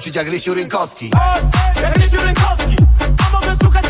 skończyć jak Rysiu Rynkowski. Jak Rysiu Rynkowski. A mogę słuchać